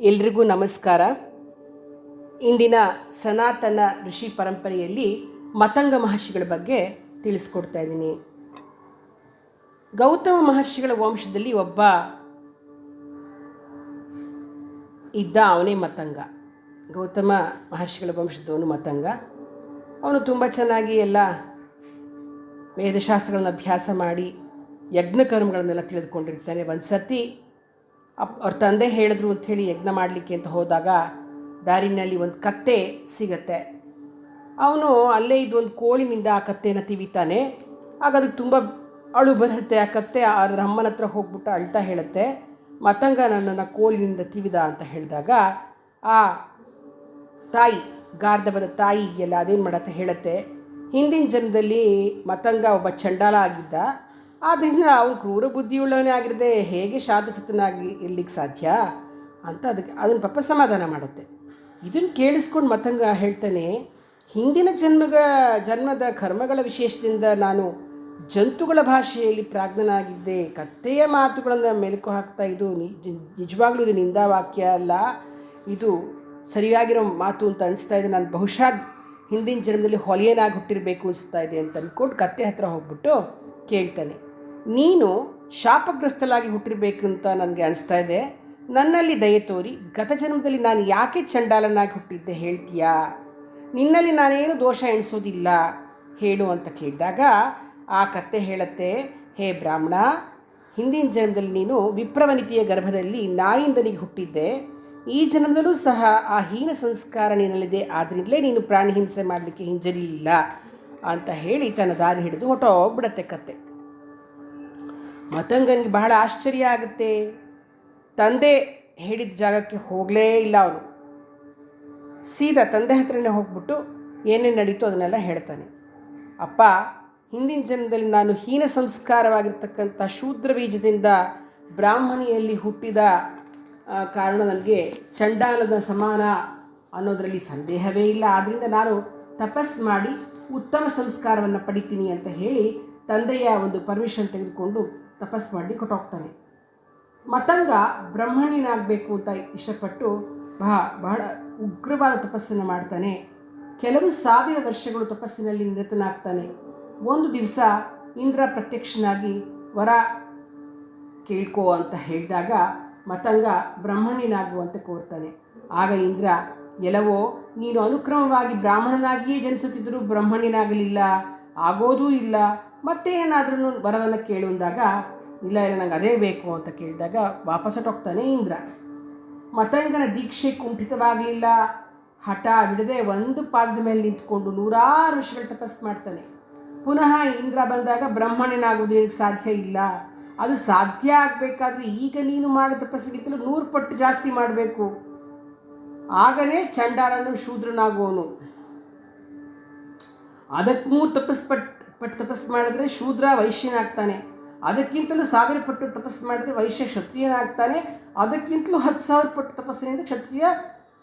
ಎಲ್ರಿಗೂ ನಮಸ್ಕಾರ. ಇಂದಿನ ಸನಾತನ ಋಷಿ ಪರಂಪರೆಯಲ್ಲಿ ಮತಂಗ ಮಹರ್ಷಿಗಳ ಬಗ್ಗೆ ತಿಳಿಸ್ಕೊಡ್ತಾ ಇದ್ದೀನಿ. ಗೌತಮ ಮಹರ್ಷಿಗಳ ವಂಶದಲ್ಲಿ ಒಬ್ಬ ಇದ್ದ ಅವನೇ ಮತಂಗ. ಗೌತಮ ಮಹರ್ಷಿಗಳ ವಂಶದವನು ಮತಂಗ. ಅವನು ತುಂಬ ಚೆನ್ನಾಗಿ ಎಲ್ಲ ವೇದಶಾಸ್ತ್ರಗಳನ್ನ ಅಭ್ಯಾಸ ಮಾಡಿ ಯಜ್ಞಕರ್ಮಗಳನ್ನೆಲ್ಲ ತಿಳಿದುಕೊಂಡಿರ್ತಾನೆ. ಒಂದು ಸತಿ ಅಪ್ ಅವ್ರ ತಂದೆ ಹೇಳಿದ್ರು ಅಂಥೇಳಿ ಯಜ್ಞ ಮಾಡಲಿಕ್ಕೆ ಅಂತ ಹೋದಾಗ ದಾರಿನಲ್ಲಿ ಒಂದು ಕತ್ತೆ ಸಿಗತ್ತೆ. ಅವನು ಅಲ್ಲೇ ಇದೊಂದು ಒಂದು ಕೋಳಿನಿಂದ ಆ ಕತ್ತೆನ ತಿವಿತಾನೆ. ಆಗ ಅದಕ್ಕೆ ತುಂಬ ಅಳು ಬರುತ್ತೆ. ಆ ಕತ್ತೆ ಅದರ ಅಮ್ಮನ ಹತ್ರ ಹೋಗ್ಬಿಟ್ಟು ಅಳ್ತಾ ಹೇಳುತ್ತೆ. ಮತಂಗ ನನ್ನನ್ನು ಕೋಲಿನಿಂದ ತಿವಿದ ಅಂತ ಹೇಳಿದಾಗ ಆ ತಾಯಿ, ಗಾರ್ಧವನ ತಾಯಿ ಇದೆಯಲ್ಲ, ಅದೇನು ಮಾಡತ್ತೆ ಹೇಳುತ್ತೆ. ಹಿಂದಿನ ಜನದಲ್ಲಿ ಮತಂಗ ಒಬ್ಬ ಚಂಡಾಲ ಆಗಿದ್ದ. ಆದ್ದರಿಂದ ಅವನು ಕ್ರೂರ ಬುದ್ಧಿಯುಳ್ಳವನೇ ಆಗಿರದೆ ಹೇಗೆ ಶಾಂತಚಿತ್ತನಾಗಿ ಇರ್ಲಿಕ್ಕೆ ಸಾಧ್ಯ ಅಂತ ಅದಕ್ಕೆ ಅದನ್ನು ಪಾಪ ಸಮಾಧಾನ ಮಾಡುತ್ತೆ. ಇದನ್ನು ಕೇಳಿಸ್ಕೊಂಡು ಮತ್ತಂಗ ಹೇಳ್ತಾನೆ, ಹಿಂದಿನ ಜನ್ಮಗಳ ಜನ್ಮದ ಕರ್ಮಗಳ ವಿಶೇಷದಿಂದ ನಾನು ಜಂತುಗಳ ಭಾಷೆಯಲ್ಲಿ ಪ್ರಾಜ್ಞನಾಗಿದ್ದೆ, ಕತ್ತೆಯ ಮಾತುಗಳನ್ನು ಮೆಲುಕು ಹಾಕ್ತಾ ಇದು ನಿಜ ನಿಜವಾಗ್ಲೂ ಇದು ನಿಂದಾವಾಕ್ಯ ಅಲ್ಲ, ಇದು ಸರಿಯಾಗಿರೋ ಮಾತು ಅಂತ ಅನಿಸ್ತಾ ಇದೆ, ನಾನು ಬಹುಶಃ ಹಿಂದಿನ ಜನ್ಮದಲ್ಲಿ ಹೊಲಿಯನಾಗಿ ಹುಟ್ಟಿರಬೇಕು ಅನಿಸ್ತಾ ಇದೆ ಅಂತ ಅಂದ್ಕೊಂಡು ಕತ್ತೆ ಹತ್ರ ಹೋಗ್ಬಿಟ್ಟು ಕೇಳ್ತಾನೆ. ನೀನು ಶಾಪಗ್ರಸ್ತಲಾಗಿ ಹುಟ್ಟಿರಬೇಕು ಅಂತ ನನಗೆ ಅನಿಸ್ತಾ ಇದೆ. ನನ್ನಲ್ಲಿ ದಯೆ ತೋರಿ, ಗತ ಜನ್ಮದಲ್ಲಿ ನಾನು ಯಾಕೆ ಚಂಡಾಲನಾಗಿ ಹುಟ್ಟಿದ್ದೆ ಹೇಳ್ತೀಯಾ? ನಿನ್ನಲ್ಲಿ ನಾನೇನು ದೋಷ ಎಣಿಸೋದಿಲ್ಲ ಹೇಳು ಅಂತ ಕೇಳಿದಾಗ, ಆ ಕತ್ತೆ ಹೇಳತ್ತೆ, ಹೇ ಬ್ರಾಹ್ಮಣ, ಹಿಂದಿನ ಜನ್ಮದಲ್ಲಿ ನೀನು ವಿಪ್ರವನಿತಿಯ ಗರ್ಭದಲ್ಲಿ ನಾಯಿಂದನಿಗೆ ಹುಟ್ಟಿದ್ದೆ. ಈ ಜನ್ಮದಲ್ಲೂ ಸಹ ಆ ಹೀನ ಸಂಸ್ಕಾರ ನಿನ್ನಲ್ಲಿದೆ. ಆದ್ದರಿಂದಲೇ ನೀನು ಪ್ರಾಣಿ ಹಿಂಸೆ ಮಾಡಲಿಕ್ಕೆ ಹಿಂಜರಿಲಿಲ್ಲ ಅಂತ ಹೇಳಿ ತನ್ನ ದಾರಿ ಹಿಡಿದು ಹೊಟ್ಟೋಗ್ಬಿಡತ್ತೆ ಕತ್ತೆ. ಮತಂಗನಿಗೆ ಬಹಳ ಆಶ್ಚರ್ಯ ಆಗುತ್ತೆ. ತಂದೆ ಹೇಳಿದ ಜಾಗಕ್ಕೆ ಹೋಗಲೇ ಇಲ್ಲ ಅವನು. ಸೀದಾ ತಂದೆ ಹತ್ರನೇ ಹೋಗ್ಬಿಟ್ಟು ಏನೇನು ನಡೀತು ಅದನ್ನೆಲ್ಲ ಹೇಳ್ತಾನೆ. ಅಪ್ಪ, ಹಿಂದಿನ ಜನ್ಮದಲ್ಲಿ ನಾನು ಹೀನ ಸಂಸ್ಕಾರವಾಗಿರ್ತಕ್ಕಂಥ ಶೂದ್ರ ಬೀಜದಿಂದ ಬ್ರಾಹ್ಮಣಿಯಲ್ಲಿ ಹುಟ್ಟಿದ ಕಾರಣ ನನಗೆ ಚಂಡಾಲದ ಸಮಾನ ಅನ್ನೋದರಲ್ಲಿ ಸಂದೇಹವೇ ಇಲ್ಲ. ಆದ್ದರಿಂದ ನಾನು ತಪಸ್ ಮಾಡಿ ಉತ್ತಮ ಸಂಸ್ಕಾರವನ್ನು ಪಡಿತೀನಿ ಅಂತ ಹೇಳಿ ತಂದೆಯ ಒಂದು ಪರ್ಮಿಷನ್ ತೆಗೆದುಕೊಂಡು ತಪಸ್ ಮಾಡಿ ಕೊಟ್ಟೋಗ್ತಾನೆ. ಮತಂಗ ಬ್ರಹ್ಮಣಿನಾಗಬೇಕು ಅಂತ ಇಷ್ಟಪಟ್ಟು ಬಹ ಬಹಳ ಉಗ್ರವಾದ ತಪಸ್ಸನ್ನು ಮಾಡ್ತಾನೆ. ಕೆಲವು ಸಾವಿರ ವರ್ಷಗಳು ತಪಸ್ಸಿನಲ್ಲಿ ನಿರತನಾಗ್ತಾನೆ. ಒಂದು ದಿವಸ ಇಂದ್ರ ಪ್ರತ್ಯಕ್ಷನಾಗಿ ವರ ಕೇಳ್ಕೋ ಅಂತ ಹೇಳಿದಾಗ ಮತಂಗ ಬ್ರಾಹ್ಮಣ್ಯನಾಗುವಂತೆ ಕೋರ್ತಾನೆ. ಆಗ ಇಂದ್ರ, ಎಲ್ಲವೋ, ನೀನು ಅನುಕ್ರಮವಾಗಿ ಬ್ರಾಹ್ಮಣನಾಗಿಯೇ ಜನಿಸುತ್ತಿದ್ದರೂ ಬ್ರಾಹ್ಮಣನಾಗಲಿಲ್ಲ, ಆಗೋದೂ ಇಲ್ಲ ಮತ್ತೇನೇನಾದ್ರೂ ವರವನ್ನು ಕೇಳು ಅಂದಾಗ, ಇಲ್ಲ ಇಲ್ಲ, ನಂಗೆ ಅದೇ ಬೇಕು ಅಂತ ಕೇಳಿದಾಗ ವಾಪಸ್ ಹೊಟ್ಟೋಗ್ತಾನೆ ಇಂದ್ರ. ಮತಂಗನ ದೀಕ್ಷೆ ಕುಂಠಿತವಾಗಲಿಲ್ಲ. ಹಠ ಬಿಡದೆ ಒಂದು ಪಾದದ ಮೇಲೆ ನಿಂತ್ಕೊಂಡು ನೂರಾರು ವರ್ಷಗಳು ತಪಸ್ ಮಾಡ್ತಾನೆ. ಪುನಃ ಇಂದ್ರ ಬಂದಾಗ ಬ್ರಾಹ್ಮಣನಾಗುವುದು ನಿನಗೆ ಸಾಧ್ಯ ಇಲ್ಲ. ಅದು ಸಾಧ್ಯ ಆಗಬೇಕಾದ್ರೆ ಈಗ ನೀನು ಮಾಡಿದ ತಪಸ್ಸಿಗಿಂತಲೂ ನೂರು ಪಟ್ಟು ಜಾಸ್ತಿ ಮಾಡಬೇಕು. ಆಗಲೇ ಚಂಡಾರನು ಶೂದ್ರನಾಗುವನು. ಅದಕ್ಕೆ ಮೂರು ತಪಸ್ ಪಟ್ ಪಟ್ಟು ತಪಸ್ಸು ಮಾಡಿದ್ರೆ ಶೂದ್ರ ವೈಶ್ಯನಾಗ್ತಾನೆ. ಅದಕ್ಕಿಂತಲೂ ಸಾವಿರ ಪಟ್ಟು ತಪಸ್ಸು ಮಾಡಿದ್ರೆ ವೈಶ್ಯ ಕ್ಷತ್ರಿಯನಾಗ್ತಾನೆ. ಅದಕ್ಕಿಂತಲೂ ಹತ್ತು ಸಾವಿರ ಪಟ್ಟು ತಪಸ್ಸಿನಿಂದ ಕ್ಷತ್ರಿಯ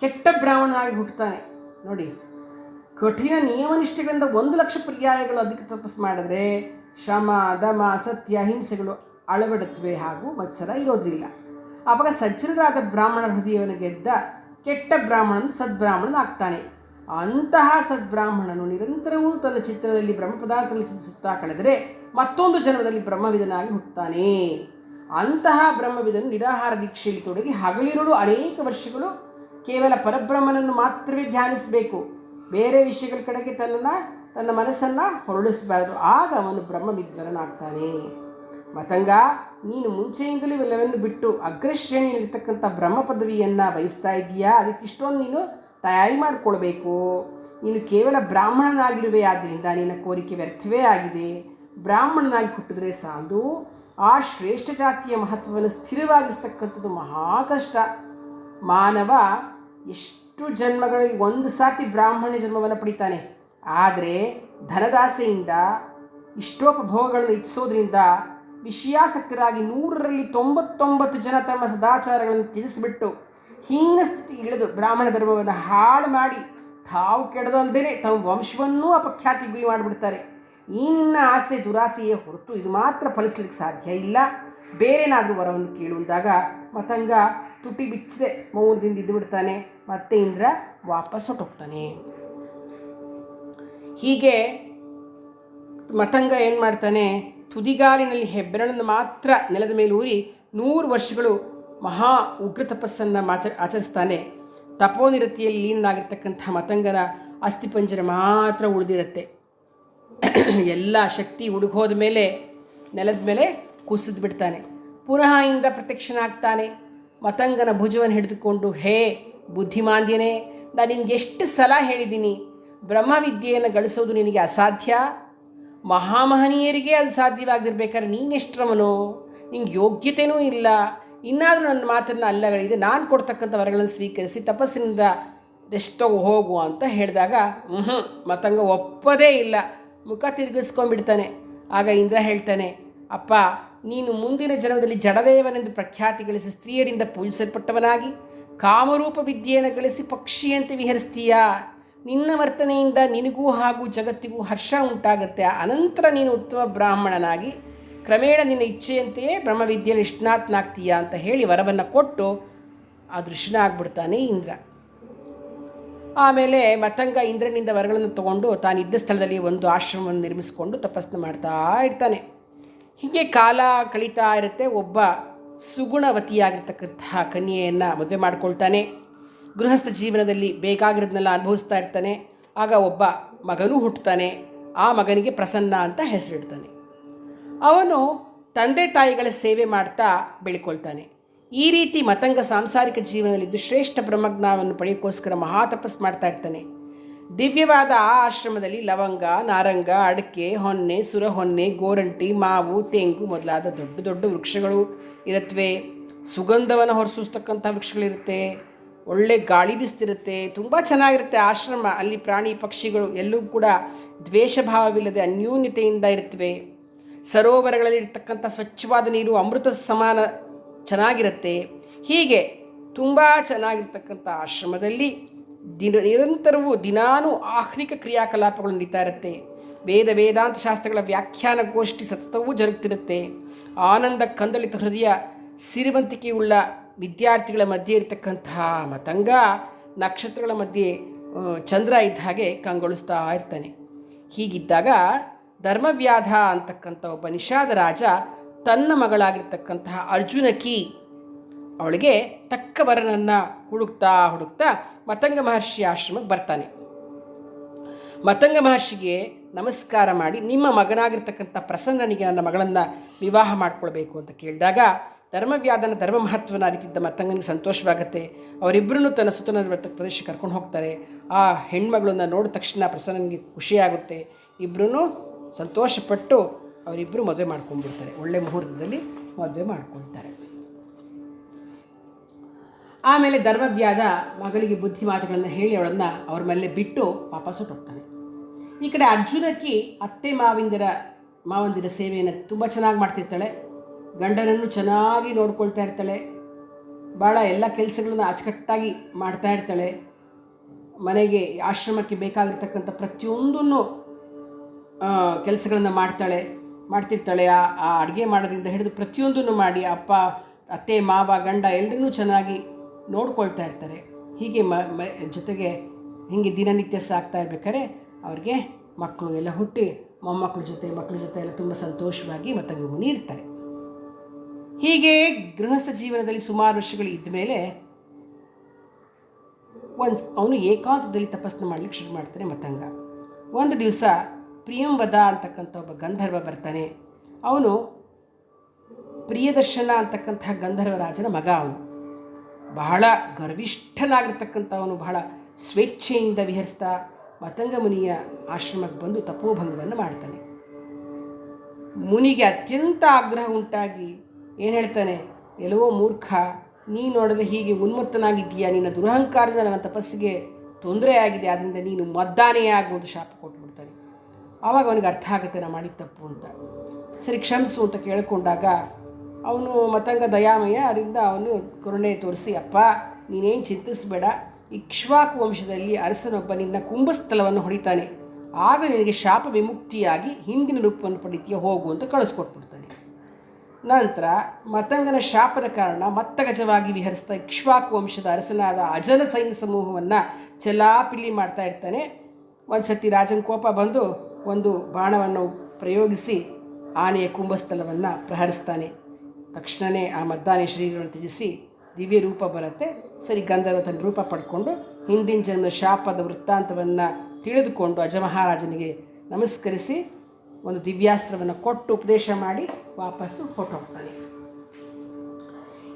ಕೆಟ್ಟ ಬ್ರಾಹ್ಮಣನಾಗಿ ಹುಟ್ಟುತ್ತಾನೆ ನೋಡಿ, ಕಠಿಣ ನಿಯಮನಿಷ್ಠೆಗಳಿಂದ ಒಂದು ಲಕ್ಷ ಪರ್ಯಾಯಗಳು ಅದಕ್ಕೆ ತಪಸ್ಸು ಮಾಡಿದ್ರೆ ಶ್ರಮ ದಮ, ಸತ್ಯ ಹಿಂಸೆಗಳು ಅಳವಡುತ್ತವೆ ಹಾಗೂ ಮತ್ಸರ ಇರೋದಿಲ್ಲ ಆವಾಗ ಸಜ್ಜನರಾದ ಬ್ರಾಹ್ಮಣ ಹೃದಯವನ್ನು ಗೆದ್ದ ಕೆಟ್ಟ ಬ್ರಾಹ್ಮಣನ ಸದ್ಬ್ರಾಹ್ಮಣನಾಗ್ತಾನೆ. ಅಂತಹ ಸದ್ಬ್ರಾಹ್ಮಣನು ನಿರಂತರವೂ ತನ್ನ ಚಿತ್ರದಲ್ಲಿ ಬ್ರಹ್ಮ ಪದಾರ್ಥವನ್ನು ಚಿಂತಿಸುತ್ತಾ ಕಳೆದರೆ ಮತ್ತೊಂದು ಜನ್ಮದಲ್ಲಿ ಬ್ರಹ್ಮವಿದನಾಗಿ ಹುಟ್ಟುತ್ತಾನೆ. ಅಂತಹ ಬ್ರಹ್ಮವಿದನು ನಿರಾಹಾರ ದೀಕ್ಷೆಯಲ್ಲಿ ತೊಡಗಿ ಹಗಲಿರುಳು ಅನೇಕ ವರ್ಷಗಳು ಕೇವಲ ಪರಬ್ರಹ್ಮನನ್ನು ಮಾತ್ರವೇ ಧ್ಯಾನಿಸಬೇಕು. ಬೇರೆ ವಿಷಯಗಳ ಕಡೆಗೆ ತನ್ನನ್ನು, ತನ್ನ ಮನಸ್ಸನ್ನು ಹೊರಳಿಸಬಾರದು ಆಗ ಅವನು ಬ್ರಹ್ಮವಿದ್ವರನಾಗ್ತಾನೆ. ಮತಂಗ, ನೀನು ಮುಂಚೆಯಿಂದಲೂ ಇವೆಲ್ಲವನ್ನು ಬಿಟ್ಟು ಅಗ್ರಶ್ರೇಣಿಯಲ್ಲಿರ್ತಕ್ಕಂಥ ಬ್ರಹ್ಮ ಪದವಿಯನ್ನು ಬಯಸ್ತಾ ಇದೆಯಾ? ಅದಕ್ಕೆ ಇಷ್ಟೊಂದು ನೀನು ತಯಾರಿ ಮಾಡಿಕೊಳ್ಬೇಕು. ನೀನು ಕೇವಲ ಬ್ರಾಹ್ಮಣನಾಗಿರುವೆ ಆದ್ದರಿಂದ ನಿನ್ನ ಕೋರಿಕೆ ವ್ಯರ್ಥವೇ ಆಗಿದೆ. ಬ್ರಾಹ್ಮಣನಾಗಿ ಹುಟ್ಟಿದ್ರೆ ಸಾಲದು ಆ ಶ್ರೇಷ್ಠ ಜಾತಿಯ ಮಹತ್ವವನ್ನು ಸ್ಥಿರವಾಗಿಸ್ತಕ್ಕಂಥದ್ದು ಮಹಾ ಕಷ್ಟ. ಮಾನವ ಎಷ್ಟು ಜನ್ಮಗಳಿಗೆ ಒಂದು ಸಾತಿ ಬ್ರಾಹ್ಮಣ ಜನ್ಮವನ್ನು ಪಡಿತಾನೆ. ಆದರೆ ಧನದಾಸೆಯಿಂದ, ಇಷ್ಟೋಪಭೋಗಗಳನ್ನು ಇಚ್ಛಿಸೋದ್ರಿಂದ ವಿಷಯಾಸಕ್ತರಾಗಿ ನೂರರಲ್ಲಿ ತೊಂಬತ್ತೊಂಬತ್ತು ಜನ ತಮ್ಮ ಸದಾಚಾರಗಳನ್ನು ತಿಳಿಸಿಬಿಟ್ಟು ಹೀನ ಸ್ಥಿತಿ ಇಳಿದು ಬ್ರಾಹ್ಮಣ ಧರ್ಮವನ್ನು ಹಾಳು ಮಾಡಿ ತಾವು ಕೆಡದಲ್ದೇ ತಮ್ಮ ವಂಶವನ್ನೂ ಅಪಖ್ಯಾತಿ ಗುರಿ ಮಾಡಿಬಿಡ್ತಾರೆ. ಈ ನಿನ್ನ ಆಸೆ ದುರಾಸೆಯೇ ಹೊರತು ಇದು ಮಾತ್ರ ಫಲಿಸ್ಲಿಕ್ಕೆ ಸಾಧ್ಯ ಇಲ್ಲ. ಬೇರೆನಾದರೂ ವರವನ್ನು ಕೇಳುವುದಾಗ ಮತಂಗ ತುಟಿ ಬಿಚ್ಚದೆ, ಮೌನದಿಂದ ಇದ್ದು ಬಿಡ್ತಾನೆ. ಮತ್ತೆ ಇಂದ್ರ ವಾಪಸ್ ಹೊಟ್ಟೋಗ್ತಾನೆ ಹೀಗೆ ಮತಂಗ ಏನು ಮಾಡ್ತಾನೆ? ತುದಿಗಾಲಿನಲ್ಲಿ ಹೆಬ್ಬೆರಳನ್ನು ಮಾತ್ರ ನೆಲದ ಮೇಲೆ ಊರಿ ನೂರು ವರ್ಷಗಳು ಮಹಾ ಉಗ್ರ ತಪಸ್ಸನ್ನು ಮಾಚ ಆಚರಿಸ್ತಾನೆ. ತಪೋನಿರತಿಯಲ್ಲಿ ಲೀನಾಗಿರ್ತಕ್ಕಂಥ ಮತಂಗನ ಅಸ್ಥಿಪಂಜರ ಮಾತ್ರ ಉಳಿದಿರುತ್ತೆ. ಎಲ್ಲ ಶಕ್ತಿ ಹುಡುಗೋದ ಮೇಲೆ, ನೆಲದ ಮೇಲೆ ಕುಸಿದು ಬಿಡ್ತಾನೆ. ಪುನಃ ಇಂದ್ರ ಪ್ರತ್ಯಕ್ಷನಾಗ್ತಾನೆ ಮತಂಗನ ಭುಜವನ್ನು ಹಿಡಿದುಕೊಂಡು, ಹೇ ಬುದ್ಧಿಮಾಂದ್ಯನೇ, ನಾನು ನಿನಗೆ ಎಷ್ಟು ಸಲ ಹೇಳಿದ್ದೀನಿ, ಬ್ರಹ್ಮವಿದ್ಯೆಯನ್ನು ಗಳಿಸೋದು ನಿನಗೆ ಅಸಾಧ್ಯ? ಮಹಾಮಹನೀಯರಿಗೆ ಅದು ಸಾಧ್ಯವಾಗಿರ್ಬೇಕಾದ್ರೆ ನೀನೆಷ್ಟರವನು ನಿಂಗೆ ಯೋಗ್ಯತೆಯೂ ಇಲ್ಲ. ಇನ್ನಾದರೂ ನನ್ನ ಮಾತನ್ನು ಅಲ್ಲಗಳಿದೆ ನಾನು ಕೊಡ್ತಕ್ಕಂಥ ವರಗಳನ್ನು ಸ್ವೀಕರಿಸಿ ತಪಸ್ಸಿನಿಂದ ಎಷ್ಟೋ ಹೋಗು ಅಂತ ಹೇಳಿದಾಗ ಹ್ಞೂ ಮತಂಗ ಒಪ್ಪದೇ ಇಲ್ಲ. ಮುಖ ತಿರುಗಿಸ್ಕೊಂಡ್ಬಿಡ್ತಾನೆ. ಆಗ ಇಂದ್ರ ಹೇಳ್ತಾನೆ, ಅಪ್ಪ, ನೀನು ಮುಂದಿನ ಜನ್ಮದಲ್ಲಿ ಜಡದೇವನೆಂದು ಪ್ರಖ್ಯಾತಿ ಗಳಿಸಿ ಸ್ತ್ರೀಯರಿಂದ ಪೂಜಿಸಲ್ಪಟ್ಟವನಾಗಿ, ಕಾಮರೂಪ ವಿದ್ಯೆಯನ್ನು ಗಳಿಸಿ ಪಕ್ಷಿಯಂತೆ ವಿಹರಿಸ್ತೀಯಾ. ನಿನ್ನ ವರ್ತನೆಯಿಂದ ನಿನಗೂ ಹಾಗೂ ಜಗತ್ತಿಗೂ ಹರ್ಷ ಉಂಟಾಗುತ್ತೆ. ಅನಂತರ ನೀನು ಉತ್ತಮ ಬ್ರಾಹ್ಮಣನಾಗಿ ಕ್ರಮೇಣ ನಿನ್ನ ಇಚ್ಛೆಯಂತೆಯೇ ಬ್ರಹ್ಮವಿದ್ಯೆ ನಿಷ್ಣಾತ್ನಾಗ್ತೀಯ ಅಂತ ಹೇಳಿ ವರವನ್ನು ಕೊಟ್ಟು ಆ ದೃಶ್ಯನ ಆಗ್ಬಿಡ್ತಾನೆ ಇಂದ್ರ. ಆಮೇಲೆ ಮತಂಗ ಇಂದ್ರನಿಂದ ವರಗಳನ್ನು ತಗೊಂಡು ತಾನಿದ್ದ ಸ್ಥಳದಲ್ಲಿ ಒಂದು ಆಶ್ರಮವನ್ನು ನಿರ್ಮಿಸಿಕೊಂಡು ತಪಸ್ಸು ಮಾಡ್ತಾ ಇರ್ತಾನೆ. ಹೀಗೆ ಕಾಲ ಕಳೀತಾ ಇರುತ್ತೆ. ಒಬ್ಬ ಸುಗುಣವತಿಯಾಗಿರ್ತಕ್ಕಂತಹ ಕನ್ಯೆಯನ್ನು ಮದುವೆ ಮಾಡ್ಕೊಳ್ತಾನೆ. ಗೃಹಸ್ಥ ಜೀವನದಲ್ಲಿ ಬೇಕಾಗಿರೋದನ್ನೆಲ್ಲ ಅನುಭವಿಸ್ತಾ ಇರ್ತಾನೆ. ಆಗ ಒಬ್ಬ ಮಗನೂ ಹುಟ್ಟುತ್ತಾನೆ. ಆ ಮಗನಿಗೆ ಪ್ರಸನ್ನ ಅಂತ ಹೆಸರಿಡ್ತಾನೆ. ಅವನು ತಂದೆ ತಾಯಿಗಳ ಸೇವೆ ಮಾಡ್ತಾ ಬೆಳ್ಕೊಳ್ತಾನೆ. ಈ ರೀತಿ ಮತಂಗ ಸಾಂಸಾರಿಕ ಜೀವನದಲ್ಲಿದ್ದು ಶ್ರೇಷ್ಠ ಬ್ರಹ್ಮಜ್ಞಾನವನ್ನು ಪಡೆಯೋಕ್ಕೋಸ್ಕರ ಮಹಾ ತಪಸ್ ಮಾಡ್ತಾ ಇರ್ತಾನೆ. ದಿವ್ಯವಾದ ಆ ಆಶ್ರಮದಲ್ಲಿ ಲವಂಗ, ನಾರಂಗ, ಅಡಿಕೆ, ಹೊನ್ನೆ, ಸುರಹೊನ್ನೆ, ಗೋರಂಟಿ, ಮಾವು, ತೆಂಗು ಮೊದಲಾದ ದೊಡ್ಡ ದೊಡ್ಡ ವೃಕ್ಷಗಳು ಇರುತ್ತವೆ ಸುಗಂಧವನ್ನು ಹೊರಸೂಸ್ತಕ್ಕಂಥ ವೃಕ್ಷಗಳಿರುತ್ತೆ. ಒಳ್ಳೆ ಗಾಳಿ ಬಿಸ್ತಿರುತ್ತೆ. ತುಂಬ ಚೆನ್ನಾಗಿರುತ್ತೆ ಆಶ್ರಮ. ಅಲ್ಲಿ ಪ್ರಾಣಿ ಪಕ್ಷಿಗಳು ಎಲ್ಲೂ ಕೂಡ ದ್ವೇಷ ಭಾವವಿಲ್ಲದೆ ಅನ್ಯೂನ್ಯತೆಯಿಂದ ಇರುತ್ತವೆ ಸರೋವರಗಳಲ್ಲಿ ಇರ್ತಕ್ಕಂಥ ಸ್ವಚ್ಛವಾದ ನೀರು ಅಮೃತ ಸಮಾನ ಚೆನ್ನಾಗಿರುತ್ತೆ. ಹೀಗೆ ತುಂಬ ಚೆನ್ನಾಗಿರ್ತಕ್ಕಂಥ ಆಶ್ರಮದಲ್ಲಿ ದಿನ ನಿರಂತರವೂ ದಿನಾನೂ ಆಹ್ನಿಕ ಕ್ರಿಯಾಕಲಾಪಗಳು ನಡೀತಾ ಇರುತ್ತೆ. ವೇದ ವೇದಾಂತ ಶಾಸ್ತ್ರಗಳ ವ್ಯಾಖ್ಯಾನ ಗೋಷ್ಠಿ ಸತತವೂ ಜರುಗ್ತಿರುತ್ತೆ. ಆನಂದ ಕಂದಳಿತ ಹೃದಯ ಸಿರಿವಂತಿಕೆಯುಳ್ಳ ವಿದ್ಯಾರ್ಥಿಗಳ ಮಧ್ಯೆ ಇರತಕ್ಕಂತಹ ಮತಂಗ ನಕ್ಷತ್ರಗಳ ಮಧ್ಯೆ ಚಂದ್ರ ಇದ್ದ ಹಾಗೆ ಕಂಗೊಳಿಸ್ತಾ ಇರ್ತಾನೆ. ಹೀಗಿದ್ದಾಗ ಧರ್ಮವ್ಯಾಧ ಅಂತಕ್ಕಂಥ ಒಬ್ಬ ನಿಷಾದ ರಾಜ ತನ್ನ ಮಗಳಾಗಿರ್ತಕ್ಕಂತಹ ಅರ್ಜುನಕಿ ಅವಳಿಗೆ ತಕ್ಕ ವರನನ್ನು ಹುಡುಕ್ತಾ ಹುಡುಕ್ತಾ ಮತಂಗ ಮಹರ್ಷಿ ಆಶ್ರಮಕ್ಕೆ ಬರ್ತಾನೆ. ಮತಂಗ ಮಹರ್ಷಿಗೆ ನಮಸ್ಕಾರ ಮಾಡಿ ನಿಮ್ಮ ಮಗನಾಗಿರ್ತಕ್ಕಂಥ ಪ್ರಸನ್ನನಿಗೆ ನನ್ನ ಮಗಳನ್ನು ವಿವಾಹ ಮಾಡಿಕೊಳ್ಬೇಕು ಅಂತ ಕೇಳಿದಾಗ ಧರ್ಮವ್ಯಾದನ ಧರ್ಮ ಮಹತ್ವನ ಅರಿತಿದ್ದ ಮತಂಗನಿಗೆ ಸಂತೋಷವಾಗುತ್ತೆ. ಅವರಿಬ್ಬರೂ ತನ್ನ ಸುತ್ತನ ಪ್ರದೇಶಕ್ಕೆ ಕರ್ಕೊಂಡು ಹೋಗ್ತಾರೆ. ಆ ಹೆಣ್ಮಗಳನ್ನ ನೋಡಿದ ತಕ್ಷಣ ಪ್ರಸನ್ನನಿಗೆ ಖುಷಿಯಾಗುತ್ತೆ. ಇಬ್ಬರೂ ಸಂತೋಷಪಟ್ಟು ಅವರಿಬ್ಬರು ಮದುವೆ ಮಾಡ್ಕೊಂಡ್ಬಿಡ್ತಾರೆ. ಒಳ್ಳೆ ಮುಹೂರ್ತದಲ್ಲಿ ಮದುವೆ ಮಾಡ್ಕೊಳ್ತಾರೆ. ಆಮೇಲೆ ಧರ್ಮವ್ಯಾದ ಮಗಳಿಗೆ ಬುದ್ಧಿ ಮಾತುಗಳನ್ನು ಹೇಳಿ ಅವಳನ್ನು ಅವ್ರ ಮೇಲೆ ಬಿಟ್ಟು ವಾಪಸ್ ಹೊಟ್ಟೋಗ್ತಾನೆ ಈ ಕಡೆ ಅರ್ಜುನಕ್ಕಿ ಅತ್ತೆ ಮಾವಿಂದರ, ಮಾವಂದಿರ ಸೇವೆಯನ್ನು ತುಂಬ ಚೆನ್ನಾಗಿ ಮಾಡ್ತಿರ್ತಾಳೆ. ಗಂಡನನ್ನು ಚೆನ್ನಾಗಿ ನೋಡ್ಕೊಳ್ತಾ ಇರ್ತಾಳೆ. ಭಾಳ ಎಲ್ಲ ಕೆಲಸಗಳನ್ನು ಅಚ್ಚುಕಟ್ಟಾಗಿ ಮಾಡ್ತಾ ಇರ್ತಾಳೆ. ಮನೆಗೆ ಆಶ್ರಮಕ್ಕೆ ಬೇಕಾಗಿರ್ತಕ್ಕಂಥ ಪ್ರತಿಯೊಂದನ್ನು ಕೆಲಸಗಳನ್ನು ಮಾಡ್ತಾಳೆ, ಮಾಡ್ತಿರ್ತಾಳೆ. ಆ ಆ ಅಡುಗೆ ಮಾಡೋದ್ರಿಂದ ಹಿಡಿದು ಪ್ರತಿಯೊಂದನ್ನು ಮಾಡಿ ಅಪ್ಪ, ಅತ್ತೆ, ಮಾವ, ಗಂಡ ಎಲ್ಲರನ್ನೂ ಚೆನ್ನಾಗಿ ನೋಡ್ಕೊಳ್ತಾ ಇರ್ತಾರೆ. ಹೀಗೆ ಮ ಜೊತೆಗೆ ಹೀಗೆ ದಿನನಿತ್ಯ ಸಾಕ್ತಾ ಇರ್ಬೇಕಾದ್ರೆ ಅವ್ರಿಗೆ ಮಕ್ಕಳು ಎಲ್ಲ ಹುಟ್ಟಿ ಮೊಮ್ಮಕ್ಕಳ ಜೊತೆ, ಮಕ್ಕಳ ಜೊತೆ ಎಲ್ಲ ತುಂಬ ಸಂತೋಷವಾಗಿ ಮತ್ತಂಗ ಮುನಿ ಇರ್ತಾರೆ. ಹೀಗೆ ಗೃಹಸ್ಥ ಜೀವನದಲ್ಲಿ ಸುಮಾರು ವರ್ಷಗಳು ಇದ್ದ ಮೇಲೆ ಒಂದು, ಅವನು ಏಕಾಂತದಲ್ಲಿ ತಪಸ್ಸನ್ನು ಮಾಡ್ಲಿಕ್ಕೆ ಶುರು ಮಾಡ್ತಾನೆ ಮತಂಗ ಒಂದು ದಿವಸ ಪ್ರಿಯಂವದ ಅಂತಕ್ಕಂಥ ಒಬ್ಬ ಗಂಧರ್ವ ಬರ್ತಾನೆ. ಅವನು ಪ್ರಿಯದರ್ಶನ ಅಂತಕ್ಕಂಥ ಗಂಧರ್ವ ರಾಜನ ಮಗ ಅವನು. ಬಹಳ ಗರ್ವಿಷ್ಠನಾಗಿರ್ತಕ್ಕಂಥವನು, ಬಹಳ ಸ್ವೇಚ್ಛೆಯಿಂದ ವಿಹರಿಸ್ತಾ ಮತಂಗ ಮುನಿಯ ಆಶ್ರಮಕ್ಕೆ ಬಂದು ತಪೋಭಂಗವನ್ನು ಮಾಡ್ತಾನೆ. ಮುನಿಗೆ ಅತ್ಯಂತ ಆಗ್ರಹ ಉಂಟಾಗಿ ಏನು ಹೇಳ್ತಾನೆ ಎಲ್ಲವೋ ಮೂರ್ಖ, ನೀ ನೋಡಿದ್ರೆ ಹೀಗೆ ಉನ್ಮತ್ತನಾಗಿದ್ದೀಯಾ? ನಿನ್ನ ದುರಹಂಕಾರದಿಂದ ನನ್ನ ತಪಸ್ಸಿಗೆ ತೊಂದರೆ ಆಗಿದೆ ಆದ್ದರಿಂದ ನೀನು ಮದ್ದಾನೇ ಆಗುವುದು ಶಾಪ ಕೊಟ್ಬಿಡ್ತಾನೆ. ಆವಾಗ ಅವನಿಗೆ ಅರ್ಥ ಆಗುತ್ತೆ ನಾ ಮಾಡಿದ ತಪ್ಪು ಅಂತ. ಸರಿ, ಕ್ಷಮಿಸು ಅಂತ ಕೇಳಿಕೊಂಡಾಗ ಅವನು ಮತಂಗ ದಯಾಮಯ, ಅದರಿಂದ ಅವನು ಕರುಣೆ ತೋರಿಸಿ, ಅಪ್ಪ, ನೀನೇನು ಚಿಂತಿಸಬೇಡ. ಇಕ್ಷ್ವಾಕು ವಂಶದಲ್ಲಿ ಅರಸನೊಬ್ಬ ನಿನ್ನ ಕುಂಭಸ್ಥಲವನ್ನು ಹೊಡಿತಾನೆ. ಆಗ ನಿನಗೆ ಶಾಪ ವಿಮುಕ್ತಿಯಾಗಿ ಹಿಂದಿನ ರೂಪವನ್ನು ಪಡಿತೀಯ? ಹೋಗು ಅಂತ ಕಳಿಸ್ಕೊಟ್ಬಿಡ್ತಾನೆ. ನಂತರ ಮತಂಗನ ಶಾಪದ ಕಾರಣ ಮತ್ತಗಜವಾಗಿ ವಿಹರಿಸ್ತಾ ಇಕ್ಷ್ವಾಕು ವಂಶದ ಅರಸನಾದ ಅಜನ ಸೈನ್ಯ ಸಮೂಹವನ್ನು ಚಲಾಪಿಲ್ಲಿ ಮಾಡ್ತಾ ಇರ್ತಾನೆ. ಒಂದು ಸತಿ ರಾಜನ ಕೋಪ ಬಂದು ಒಂದು ಬಾಣವನ್ನು ಪ್ರಯೋಗಿಸಿ ಆನೆಯ ಕುಂಭಸ್ಥಲವನ್ನು ಪ್ರಹರಿಸ್ತಾನೆ. ತಕ್ಷಣವೇ ಆ ಮದ್ದಾನೆ ಶರೀರವನ್ನು ತ್ಯಜಿಸಿ ದಿವ್ಯ ರೂಪ ಬರುತ್ತೆ. ಸರಿ, ಗಂಧರ್ವ ತನ್ನ ರೂಪ ಪಡ್ಕೊಂಡು ಹಿಂದಿನ ಜನ್ಮ ಶಾಪದ ವೃತ್ತಾಂತವನ್ನು ತಿಳಿದುಕೊಂಡು ಅಜಮಹಾರಾಜನಿಗೆ ನಮಸ್ಕರಿಸಿ ಒಂದು ದಿವ್ಯಾಸ್ತ್ರವನ್ನು ಕೊಟ್ಟು ಉಪದೇಶ ಮಾಡಿ ವಾಪಸ್ಸು ಹೊರಟೋಗ್ತಾನೆ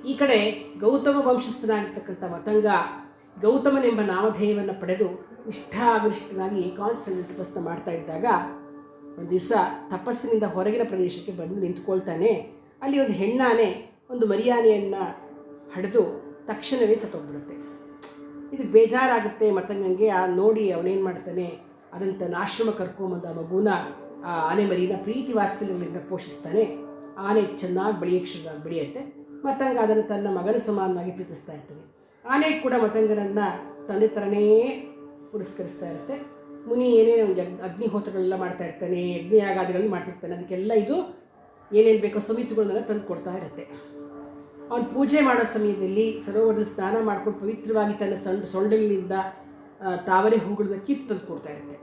ಈ ಕಡೆ ಗೌತಮ ವಂಶಸ್ಥನಾಗಿರ್ತಕ್ಕಂಥ ಮತಂಗ ಗೌತಮನೆಂಬ ನಾಮಧೇಯವನ್ನು ಪಡೆದು ನಿಷ್ಠಾಗರಿಷ್ಠನಾಗಿ ಏಕಾಂತದಲ್ಲಿ ತಪಸ್ಸನ್ನು ಮಾಡ್ತಾ ಇದ್ದಾಗ ಒಂದು ದಿವಸ ತಪಸ್ಸಿನಿಂದ ಹೊರಗಿನ ಪ್ರದೇಶಕ್ಕೆ ಬಂದು ನಿಂತ್ಕೊಳ್ತಾನೆ. ಅಲ್ಲಿ ಒಂದು ಹೆಣ್ಣಾನೆ ಒಂದು ಮರಿಯಾನೆಯನ್ನು ಹಡೆದು ತಕ್ಷಣವೇ ಸತ್ತೋಗ್ಬಿಡುತ್ತೆ. ಇದು ಬೇಜಾರಾಗುತ್ತೆ ಮತ್ತಂಗಂಗೆ, ಆ ನೋಡಿ ಅವನೇನು ಮಾಡ್ತಾನೆ, ಅದಂತ ಆಶ್ರಮ ಕರ್ಕೊಂಬಂದ ಮಗುನ, ಆ ಆನೆ ಮರಿನ ಪ್ರೀತಿ ವಾತ್ಸಲ್ಯಗಳಿಂದ ಪೋಷಿಸ್ತಾನೆ. ಆನೆ ಚೆನ್ನಾಗಿ ಬೆಳೆಯಕ್ಕೆ ಶುರು ಬೆಳೆಯುತ್ತೆ. ಮತ್ತಂಗೆ ಅದನ್ನು ತನ್ನ ಮಗನ ಸಮಾನವಾಗಿ ಪ್ರೀತಿಸ್ತಾ ಇರ್ತಾನೆ. ಆನೆ ಕೂಡ ಮತಂಗನನ್ನ ತಂದೆ ಥರನೇ ಪುರಸ್ಕರಿಸ್ತಾ ಇರುತ್ತೆ. ಮುನಿ ಏನೇನು ಅಗ್ನಿಹೋತ್ರಗಳೆಲ್ಲ ಮಾಡ್ತಾ ಇರ್ತಾನೆ, ಯಜ್ಞಯಾಗಾದಿಗಳನ್ನ ಮಾಡ್ತಿರ್ತಾನೆ, ಅದಕ್ಕೆಲ್ಲ ಇದು ಏನೇನು ಬೇಕೋ ಸಮಿತಿಗಳನ್ನೆಲ್ಲ ತಂದು ಕೊಡ್ತಾ ಇರುತ್ತೆ. ಅವನು ಪೂಜೆ ಮಾಡೋ ಸಮಯದಲ್ಲಿ ಸರೋವರದಲ್ಲಿ ಸ್ನಾನ ಮಾಡ್ಕೊಂಡು ಪವಿತ್ರವಾಗಿ ತನ್ನ ಸೊಂಡ, ಸೊಂಡಲಿನಿಂದ ತಾವರೆ ಹೂಗಳನ್ನ ಕಿತ್ತು ತಂದು ಕೊಡ್ತಾ ಇರುತ್ತೆ.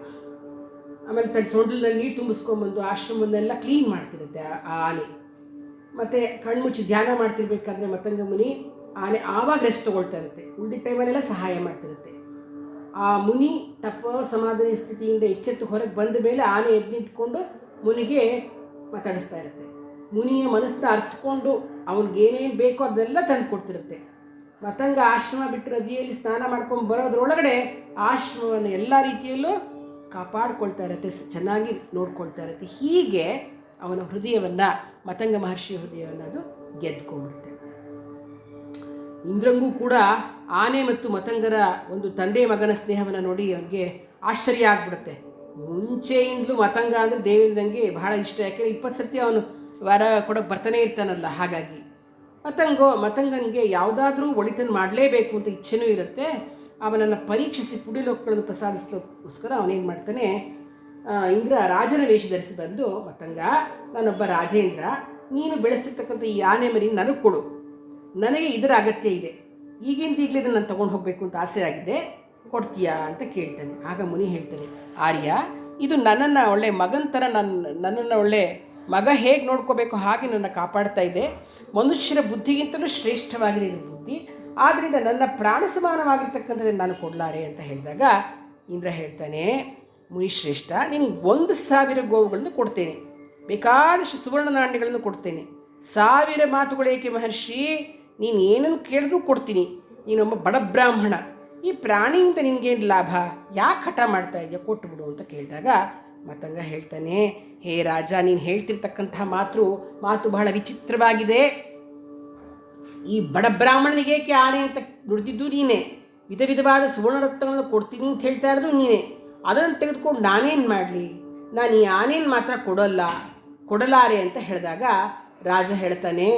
ಆಮೇಲೆ ತನ್ನ ಸೊಂಡಲಲ್ಲಿ ನೀರು ತುಂಬಿಸ್ಕೊಂಬಂದು ಆಶ್ರಮವನ್ನೆಲ್ಲ ಕ್ಲೀನ್ ಮಾಡ್ತಿರುತ್ತೆ ಆ ಆನೆ. ಮತ್ತು ಕಣ್ಮುಚ್ಚಿ ಧ್ಯಾನ ಮಾಡ್ತಿರ್ಬೇಕಾದ್ರೆ ಮತಂಗ ಮುನಿ ಆನೆ ಆವಾಗ ರೆಸ್ಟ್ ತಗೊಳ್ತಾ ಇರುತ್ತೆ. ಉಳಿದ ಟೈಮಲ್ಲೆಲ್ಲ ಸಹಾಯ ಮಾಡ್ತಿರುತ್ತೆ ಆ ಮುನಿ ತಪ ಸಮಾಧಾನ ಸ್ಥಿತಿಯಿಂದ ಎಚ್ಚೆತ್ತು ಹೊರಗೆ ಬಂದ ಮೇಲೆ ಆನೆ ಎದ್ದು ನಿಂತ್ಕೊಂಡು ಮುನಿಗೆ ಮಾತಾಡಿಸ್ತಾ ಇರುತ್ತೆ. ಮುನಿಯ ಮನಸ್ಸನ್ನ ಅರ್ಥಕೊಂಡು ಅವ್ನಿಗೇನೇನು ಬೇಕೋ ಅದನ್ನೆಲ್ಲ ತಂದು ಕೊಡ್ತಿರುತ್ತೆ ಮತಂಗ ಆಶ್ರಮ ಬಿಟ್ಟು ನದಿಯಲ್ಲಿ ಸ್ನಾನ ಮಾಡ್ಕೊಂಡು ಬರೋದ್ರೊಳಗಡೆ ಆಶ್ರಮವನ್ನು ಎಲ್ಲ ರೀತಿಯಲ್ಲೂ ಕಾಪಾಡ್ಕೊಳ್ತಾ ಇರುತ್ತೆ ಚೆನ್ನಾಗಿ ನೋಡ್ಕೊಳ್ತಾ ಇರುತ್ತೆ. ಹೀಗೆ ಅವನ ಹೃದಯವನ್ನು ಮತಂಗ ಮಹರ್ಷಿಯ ಹೃದಯವನ್ನು ಅದು ಗೆದ್ಕೊಂಡ್ಬಿಡುತ್ತೆ. ಇಂದ್ರಂಗೂ ಕೂಡ ಆನೆ ಮತ್ತು ಮತಂಗರ ಒಂದು ತಂದೆ ಮಗನ ಸ್ನೇಹವನ್ನು ನೋಡಿ ಅವನಿಗೆ ಆಶ್ಚರ್ಯ ಆಗ್ಬಿಡುತ್ತೆ. ಮುಂಚೆಯಿಂದಲೂ ಮತಂಗ ಅಂದರೆ ದೇವೇಂದ್ರಂಗೆ ಬಹಳ ಇಷ್ಟ, ಯಾಕೆಂದರೆ ಇಪ್ಪತ್ತು ಸರ್ತಿ ಅವನು ವಾರ ಕೊಡೋಕೆ ಬರ್ತಾನೆ ಇರ್ತಾನಲ್ಲ, ಹಾಗಾಗಿ. ಮತಂಗೋ, ಮತಂಗನಿಗೆ ಯಾವುದಾದ್ರೂ ಒಳಿತನ್ನು ಮಾಡಲೇಬೇಕು ಅಂತ ಇಚ್ಛೆನೂ ಇರುತ್ತೆ. ಅವನನ್ನು ಪರೀಕ್ಷಿಸಿ ಪುಡಿಲೋಕಗಳನ್ನು ಪ್ರಸಾದಿಸ್ಲೋಕ್ಕೋಸ್ಕರ ಅವನೇನು ಮಾಡ್ತಾನೆ ಇಂದ್ರ ರಾಜನ ವೇಷ ಧರಿಸಿ ಬಂದು, ಮತಂಗ, ನಾನೊಬ್ಬ ರಾಜೇಂದ್ರ, ನೀನು ಬೆಳೆಸ್ತಿರ್ತಕ್ಕಂಥ ಈ ಆನೆ ಮರಿ ನನಗೆ ಕೊಡು. ನನಗೆ ಇದರ ಅಗತ್ಯ ಇದೆ. ಈಗಿಂದ ಇದನ್ನು ನಾನು ತೊಗೊಂಡು ಹೋಗಬೇಕು ಅಂತ ಆಸೆ ಆಗಿದೆ, ಕೊಡ್ತೀಯಾ ಅಂತ ಕೇಳ್ತಾನೆ. ಆಗ ಮುನಿ ಹೇಳ್ತಾನೆ, ಆರ್ಯ, ಇದು ನನ್ನನ್ನು ಒಳ್ಳೆ ಮಗನ ಥರ ನನ್ನ ನನ್ನನ್ನು ಒಳ್ಳೆ ಮಗ ಹೇಗೆ ನೋಡ್ಕೋಬೇಕು, ಹಾಗೆ ನನ್ನ ಕಾಪಾಡ್ತಾ ಇದೆ. ಮನುಷ್ಯರ ಬುದ್ಧಿಗಿಂತಲೂ ಶ್ರೇಷ್ಠವಾಗಿದೆ ಇದು ಬುದ್ಧಿ. ಆದ್ದರಿಂದ ನನ್ನ ಪ್ರಾಣ ಸಮಾನವಾಗಿರ್ತಕ್ಕಂಥದ್ದು ನಾನು ಕೊಡಲಾರೆ ಅಂತ ಹೇಳಿದಾಗ ಇಂದ್ರ ಹೇಳ್ತಾನೆ ಮುನಿಶ್ರೇಷ್ಠ ನಿನಗೆ ಒಂದು ಸಾವಿರ ಗೋವುಗಳನ್ನು ಕೊಡ್ತೇನೆ. ಬೇಕಾದಷ್ಟು ಸುವರ್ಣ ನಾಣ್ಯಗಳನ್ನು ಕೊಡ್ತೇನೆ. ಸಾವಿರ ಮಾತುಗಳೇಕೆ ಮಹರ್ಷಿ? ನೀನು ಏನನ್ನು ಕೇಳಿದ್ರೂ ಕೊಡ್ತೀನಿ. ನೀನೊಬ್ಬ ಬಡ ಬ್ರಾಹ್ಮಣ. ಈ ಪ್ರಾಣಿಯಿಂದ ನಿನಗೇನು ಲಾಭ? ಯಾಕೆ ಹಠ ಮಾಡ್ತಾ ಇದೆಯಾ? ಕೊಟ್ಟುಬಿಡು ಅಂತ ಕೇಳಿದಾಗ ಮತಂಗ ಹೇಳ್ತಾನೆ, ಹೇ ರಾಜ, ನೀನು ಹೇಳ್ತಿರ್ತಕ್ಕಂಥ ಮಾತು ಮಾತು ಬಹಳ ವಿಚಿತ್ರವಾಗಿದೆ. ಈ ಬಡ ಬ್ರಾಹ್ಮಣನಿಗೆ ಏಕೆ ಆನೆ ಅಂತ ನುಡಿದಿದ್ದು ನೀನೇ? ವಿಧ ವಿಧವಾದ ಸುವರ್ಣರತ್ನಗಳನ್ನು ಕೊಡ್ತೀನಿ ಅಂತ ಹೇಳ್ತಾ ಇರೋದು ನೀನೇ. ಅದನ್ನು ತೆಗೆದುಕೊಂಡು ನಾನೇನು ಮಾಡಲಿ? ನಾನು ಈ ಆನೆಯನ್ನು ಮಾತ್ರ ಕೊಡೋಲ್ಲ, ಕೊಡಲಾರೆ ಅಂತ ಹೇಳಿದಾಗ ರಾಜ ಹೇಳ್ತಾನೆ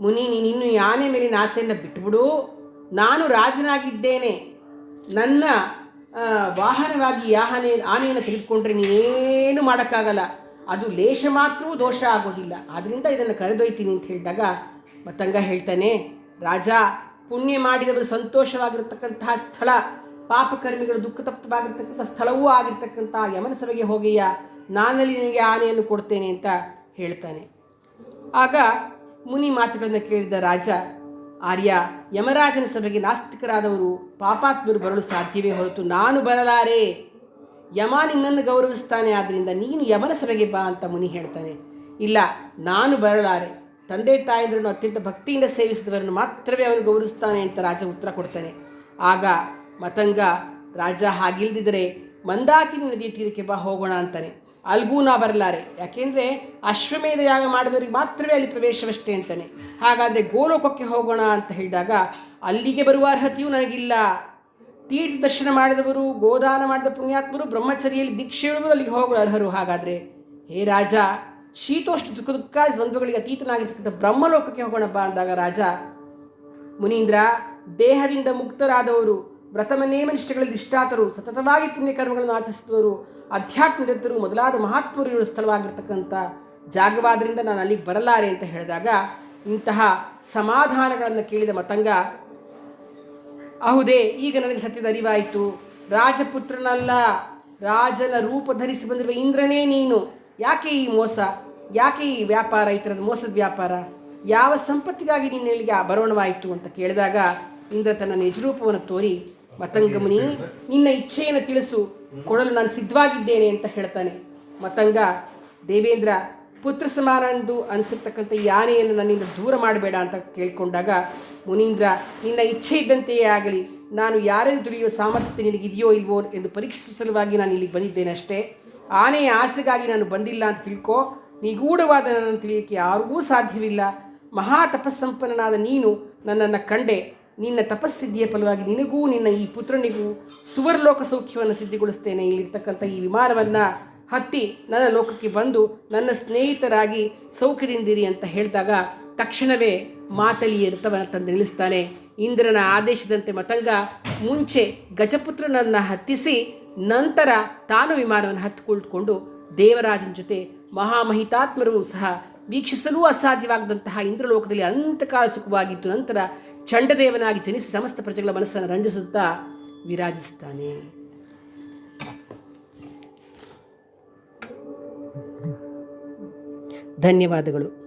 ಮುನಿ ನೀನಿನ್ನು ಆನೆ ಮೇಲಿನ ಆಸೆಯನ್ನು ಬಿಟ್ಬಿಡು. ನಾನು ರಾಜನಾಗಿದ್ದೇನೆ. ನನ್ನ ವಾಹನವಾಗಿ ಆನೆ ಆನೆಯನ್ನು ತೆಗೆದುಕೊಂಡ್ರೆ ನೀನೇನು ಮಾಡೋಕ್ಕಾಗಲ್ಲ. ಅದು ಲೇಷ ಮಾತ್ರವೂ ದೋಷ ಆಗೋದಿಲ್ಲ. ಆದ್ದರಿಂದ ಇದನ್ನು ಕರೆದೊಯ್ತೀನಿ ಅಂತ ಹೇಳಿದಾಗ ಮತ್ತಂಗ ಹೇಳ್ತಾನೆ, ರಾಜ, ಪುಣ್ಯ ಮಾಡಿದವರು ಸಂತೋಷವಾಗಿರತಕ್ಕಂತಹ ಸ್ಥಳ, ಪಾಪಕರ್ಮಿಗಳು ದುಃಖತಪ್ತವಾಗಿರ್ತಕ್ಕಂಥ ಸ್ಥಳವೂ ಆಗಿರ್ತಕ್ಕಂಥ ಯಮನ ಸಭೆಗೆ ಹೋಗಿಯ? ನಾನಲ್ಲಿ ನಿನಗೆ ಆನೆಯನ್ನು ಕೊಡ್ತೇನೆ ಅಂತ ಹೇಳ್ತಾನೆ. ಆಗ ಮುನಿ ಮಾತುಗಳನ್ನು ಕೇಳಿದ ರಾಜ, ಆರ್ಯ, ಯಮರಾಜನ ಸಭೆಗೆ ನಾಸ್ತಿಕರಾದವರು ಪಾಪಾತ್ಮರು ಬರಲು ಸಾಧ್ಯವೇ ಹೊರತು ನಾನು ಬರಲಾರೆ. ಯಮ ನಿನ್ನನ್ನು ಗೌರವಿಸ್ತಾನೆ ಆದ್ದರಿಂದ ನೀನು ಯಮನ ಸಭೆಗೆ ಬಾ ಅಂತ ಮುನಿ ಹೇಳ್ತಾನೆ. ಇಲ್ಲ, ನಾನು ಬರಲಾರೆ. ತಂದೆ ತಾಯಂದ್ರನ್ನು ಅತ್ಯಂತ ಭಕ್ತಿಯಿಂದ ಸೇವಿಸಿದವರನ್ನು ಮಾತ್ರವೇ ಅವನು ಗೌರವಿಸ್ತಾನೆ ಅಂತ ರಾಜ ಉತ್ತರ ಕೊಡ್ತಾನೆ. ಆಗ ಮತಂಗ, ರಾಜ ಹಾಗಿಲ್ದಿದ್ದರೆ ಮಂದಾಕಿನಿ ನದಿ ತೀರಕ್ಕೆ ಬಾ ಹೋಗೋಣ ಅಂತಾನೆ. ಅಲ್ಗೂ ನಾ ಬರಲಾರೆ. ಯಾಕೆಂದರೆ ಅಶ್ವಮೇಧ ಯಾಗ ಮಾಡಿದವರಿಗೆ ಮಾತ್ರವೇ ಅಲ್ಲಿ ಪ್ರವೇಶವಷ್ಟೇ ಅಂತಾನೆ. ಹಾಗಾದರೆ ಗೋಲೋಕಕ್ಕೆ ಹೋಗೋಣ ಅಂತ ಹೇಳಿದಾಗ ಅಲ್ಲಿಗೆ ಬರುವ ಅರ್ಹತೆಯೂ ನನಗಿಲ್ಲ. ತೀರ್ಥ ದರ್ಶನ ಮಾಡಿದವರು, ಗೋದಾನ ಮಾಡಿದ ಪುಣ್ಯಾತ್ಮರು ಬ್ರಹ್ಮಚರ್ಯಲ್ಲಿ ದೀಕ್ಷೆಯುಳ್ಳವರು ಅಲ್ಲಿಗೆ ಹೋಗಲು ಅರ್ಹರು ಹಾಗಾದರೆ? ಹೇ ರಾಜ, ಶೀತೋಷ್ಣ ದುಃಖ ದುಃಖ ದ್ವಂದ್ವಗಳಿಗೆ ಅತೀತನಾಗಿರ್ತಕ್ಕಂಥ ಬ್ರಹ್ಮಲೋಕಕ್ಕೆ ಹೋಗೋಣಪ್ಪ ಅಂದಾಗ ರಾಜ, ಮುನೀಂದ್ರ, ದೇಹದಿಂದ ಮುಕ್ತರಾದವರು ವ್ರತಮನೇಮ ನಿಷ್ಠೆಗಳಲ್ಲಿ ಇಷ್ಟಾತರು, ಸತತವಾಗಿ ಪುಣ್ಯಕರ್ಮಗಳನ್ನು ಆಚರಿಸಿದವರು, ಅಧ್ಯಾತ್ಮದತ್ತರು ಮೊದಲಾದ ಮಹಾತ್ಮರು ಸ್ಥಳವಾಗಿರ್ತಕ್ಕಂಥ ಜಾಗವಾದ್ದರಿಂದ ನಾನು ಅಲ್ಲಿಗೆ ಬರಲಾರೆ ಅಂತ ಹೇಳಿದಾಗ ಇಂತಹ ಸಮಾಧಾನಗಳನ್ನು ಕೇಳಿದ ಮತಂಗ ಹೌದೇ ಈಗ ನನಗೆ ಸತ್ಯದ ಅರಿವಾಯಿತು. ರಾಜಪುತ್ರನಲ್ಲ, ರಾಜನ ರೂಪ ಧರಿಸಿ ಬಂದಿರುವ ಇಂದ್ರನೇ ನೀನು. ಯಾಕೆ ಈ ಮೋಸ? ಯಾಕೆ ಈ ವ್ಯಾಪಾರ, ಈ ಥರದ ಮೋಸದ ವ್ಯಾಪಾರ? ಯಾವ ಸಂಪತ್ತಿಗಾಗಿ ನೀನು ಇಲ್ಲಿಗೆ ಬರೋಣವಾಯಿತು ಅಂತ ಕೇಳಿದಾಗ ಇಂದ್ರ ತನ್ನ ನಿಜರೂಪವನ್ನು ತೋರಿ ಮತಂಗಮುನಿ, ನಿನ್ನ ಇಚ್ಛೆಯನ್ನು ತಿಳಿಸು. ಕೊಡಲು ನಾನು ಸಿದ್ಧವಾಗಿದ್ದೇನೆ ಅಂತ ಹೇಳ್ತಾನೆ. ಮತಂಗ, ದೇವೇಂದ್ರ, ಪುತ್ರ ಸಮಾನ ಎಂದು ಅನಿಸಿರ್ತಕ್ಕಂಥ ಈ ಆನೆಯನ್ನು ನನ್ನಿಂದ ದೂರ ಮಾಡಬೇಡ ಅಂತ ಕೇಳಿಕೊಂಡಾಗ, ಮುನೀಂದ್ರ, ನಿನ್ನ ಇಚ್ಛೆ ಇದ್ದಂತೆಯೇ ಆಗಲಿ, ನಾನು ಯಾರಲ್ಲಿ ದುಡಿಯುವ ಸಾಮರ್ಥ್ಯ ನಿನಗಿದೆಯೋ ಇಲ್ವೋ ಎಂದು ಪರೀಕ್ಷಿಸುವ ಸಲುವಾಗಿ ನಾನು ಇಲ್ಲಿಗೆ ಬಂದಿದ್ದೇನೆ ಅಷ್ಟೇ. ಆನೆಯ ಆಸೆಗಾಗಿ ನಾನು ಬಂದಿಲ್ಲ ಅಂತ ತಿಳ್ಕೊ, ನಿಗೂಢವಾದ ನನ್ನನ್ನು ತಿಳಿಯೋಕ್ಕೆ ಯಾರಿಗೂ ಸಾಧ್ಯವಿಲ್ಲ. ಮಹಾ ತಪಸ್ಸಂಪನ್ನನಾದ ನೀನು ನನ್ನನ್ನು ಕಂಡೆ. ನಿನ್ನ ತಪಸ್ಸಿದ್ಧಿಯ ಫಲವಾಗಿ ನಿನಗೂ ನಿನ್ನ ಈ ಪುತ್ರನಿಗೂ ಸುವರ್ಲೋಕ ಸೌಖ್ಯವನ್ನು ಸಿದ್ಧಿಗೊಳಿಸ್ತೇನೆ. ಇಲ್ಲಿರ್ತಕ್ಕಂಥ ಈ ವಿಮಾನವನ್ನು ಹತ್ತಿ ನನ್ನ ಲೋಕಕ್ಕೆ ಬಂದು ನನ್ನ ಸ್ನೇಹಿತರಾಗಿ ಸೌಖ್ಯದಿಂದಿರಿ ಅಂತ ಹೇಳಿದಾಗ ತಕ್ಷಣವೇ ಮಾತಲಿ ರಥವನ್ನು ತಂದು ನಿಲ್ಲಿಸ್ತಾನೆ. ಇಂದ್ರನ ಆದೇಶದಂತೆ ಮತಂಗ ಮುಂಚೆ ಗಜಪುತ್ರನನ್ನು ಹತ್ತಿಸಿ ನಂತರ ತಾನು ವಿಮಾನವನ್ನು ಹತ್ತಿಕೊಳ್ಳಿಕೊಂಡು ದೇವರಾಜನ ಜೊತೆ ಮಹಾಮಹಿತಾತ್ಮರು ಸಹ ವೀಕ್ಷಿಸಲು ಅಸಾಧ್ಯವಾಗದಂತಹ ಇಂದ್ರಲೋಕದಲ್ಲಿ ಅಂತಕಾಲ ಸುಖವಾಗಿದ್ದು ನಂತರ ಚಂಡದೇವನಾಗಿ ಜನಿಸಿ ಸಮಸ್ತ ಪ್ರಜೆಗಳ ಮನಸ್ಸನ್ನು ರಂಜಿಸುತ್ತಾ ವಿರಾಜಿಸುತ್ತಾನೆ ಧನ್ಯವಾದಗಳು.